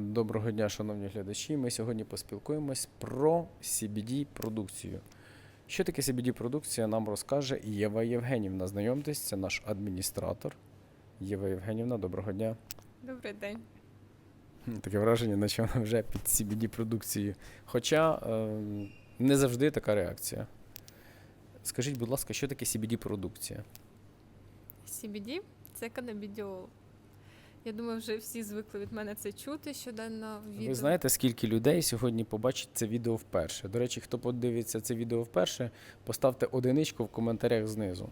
Доброго дня, шановні глядачі. Ми сьогодні поспілкуємось про CBD продукцію. Що таке CBD продукція, нам розкаже Єва Євгенівна. Знайомтесь, це наш адміністратор. Єва Євгенівна, доброго дня. Добрий день. Таке враження, наче вона вже під CBD продукцією. Хоча е, не завжди така реакція. Скажіть, будь ласка, що таке CBD продукція? CBD – це канабідіол. Я думаю, вже всі звикли від мене це чути щоденно в відео. Ви знаєте, скільки людей сьогодні побачить це відео вперше? До речі, хто подивиться це відео вперше, поставте одиничку в коментарях знизу.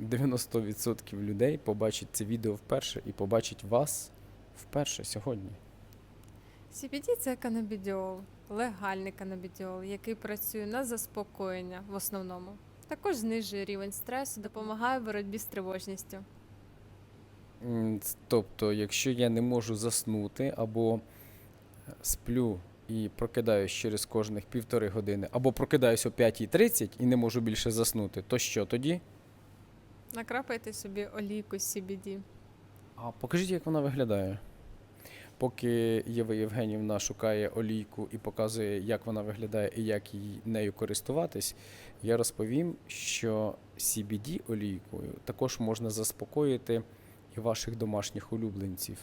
90% людей побачить це відео вперше і побачить вас вперше сьогодні. CBD – це канабідіол, легальний канабідіол, який працює на заспокоєння в основному. Також знижує рівень стресу, допомагає в боротьбі з тривожністю. Тобто, якщо я не можу заснути або сплю і прокидаюсь через кожних півтори години, або прокидаюсь о 5.30 і не можу більше заснути, то що тоді? Накрапайте собі олійку з CBD. А покажіть, як вона виглядає. Поки Єва Євгенівна шукає олійку і показує, як вона виглядає і як їй нею користуватись, я розповім, що CBD олійкою також можна заспокоїти і ваших домашніх улюбленців.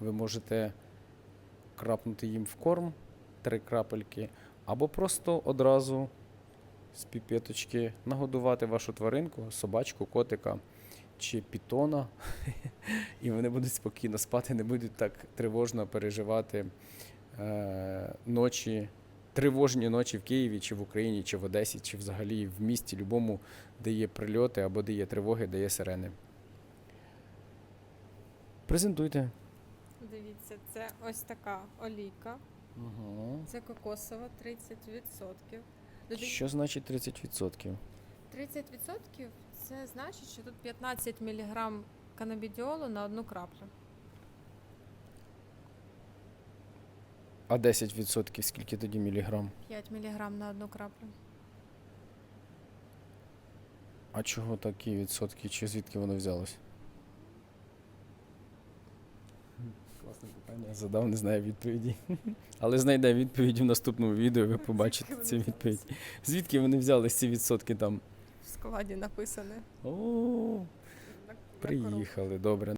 Ви можете крапнути їм в корм три крапельки, або просто одразу з піпеточки нагодувати вашу тваринку, собачку, котика чи пітона, і вони будуть спокійно спати, не будуть так тривожно переживати е, ночі, тривожні ночі в Києві, чи в Україні, чи в Одесі, чи взагалі в місті, любому, де є прильоти або де є тривоги, де є сирени. Презентуйте. Дивіться, це ось така олійка. Угу. Це кокосова 30%. Додай- Що значить 30%? 30% це значить, що тут 15 мг канабідіолу на одну краплю. А 10% скільки тоді міліграм? 5 мг на одну краплю. А чого такі відсотки? Чи звідки воно взялось? Класне питання. Задав, не знаю відповіді. Але знайде відповіді в наступному відео, ви побачите Звідки відповіді. Звідки вони взяли ці відсотки там? В складі написане. О, приїхали, добре.